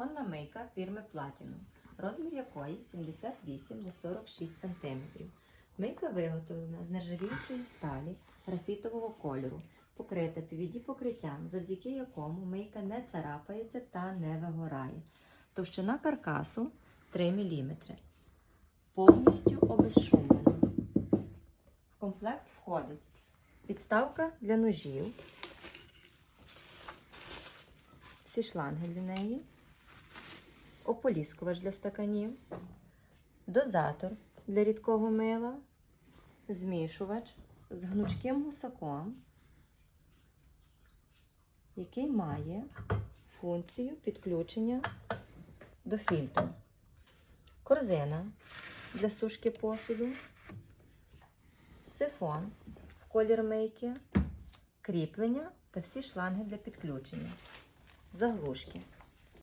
Кухонна мийка фірми Platinum, розмір якої 78 на 46 см. Мийка виготовлена з нержавіючої сталі графітового кольору, покрита PVD покриттям, завдяки якому мийка не царапається та не вигорає. Товщина каркасу 3 мм. Повністю обезшумлена. В комплект входить підставка для ножів, всі шланги для неї, ополіскувач для стаканів, дозатор для рідкого мила, змішувач з гнучким гусаком, який має функцію підключення до фільтру, корзина для сушки посуду, сифон в колір мийки, кріплення та всі шланги для підключення, заглушки.